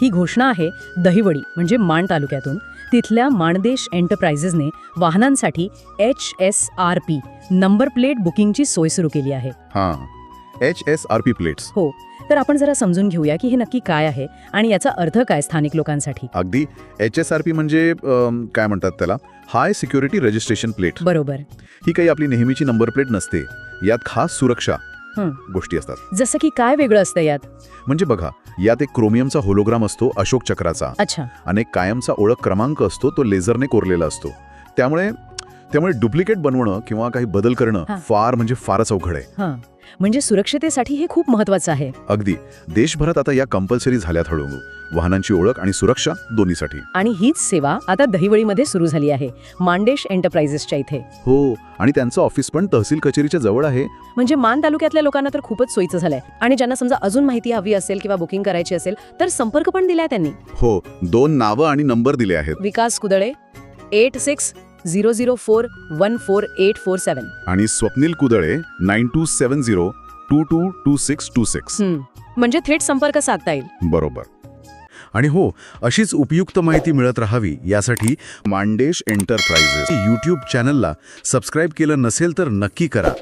ही घोषणा आहे दहिवडी म्हणजे माण तालुक्यातून. तिथल्या माणदेश एंटरप्राइजेसने वाहनांसाठी H S R P number plate बुकिंगची सोय सुरू केली आहे. हां H S R P plates हो तर आपण जरा समजून घेऊया की हे नक्की काय आहे आणि याचा अर्थ काय स्थानिक लोकांसाठी. अगदी एच एस आर पी म्हणजे काय म्हणतात त्याला? हाय सिक्युरिटी रजिस्ट्रेशन प्लेट बरोबर. ही काही आपली नेहमीची नंबर प्लेट नसते. यात खास सुरक्षा. गोष्टी असतात. जसं की काय वेगळं असतं यात? म्हणजे बघा यात एक क्रोमियमचा होलोग्राम असतो अशोक चक्राचा. अच्छा. आणि एक कायमचा ओळख क्रमांक असतो तो लेझरने कोरलेला असतो. त्यामुळे त्यामुळे डुप्लिकेट बनवणं किंवा काही बदल करणं. फार म्हणजे फारच अवघड आहे. म्हणजे सुरक्षतेसाठी हे खूप महत्वाचं आहे. अगदी. देशभरात आता या कंपल्सरी झाल्यात हळूहळू. वाहनांची ओळख आणि सुरक्षा दोन्हीसाठी. आणि हीच सेवा आता दहिवळीमध्ये सुरू झाली आहे. मांडेश एंटरप्राइजेसच्या इथे. हो आणि त्यांचं ऑफिस पण तहसील कचेरीच्या जवळ आहे. म्हणजे मान तालुक्यातल्या लोकांना तर खूपच सोयीचं झालंय. आणि ज्यांना समजा अजून माहिती हवी असेल किंवा बुकिंग करायची असेल तर संपर्क पण दिलाय त्यांनी. हो दोन नावं आणि नंबर दिले आहेत. Vikas Kudale eight six zero zero four one four eight four seven आणि Swapnil Kudale nine two seven zero two two two six two six म्हणजे थेट संपर्क साधता येईल. बरोबर. आणि हो अशीच उपयुक्त माहिती मिळत राहावी यासाठी मांडेश एंटरप्राइजेस यूट्यूब चॅनलला सबस्क्राईब केलं नसेल तर नक्की करा.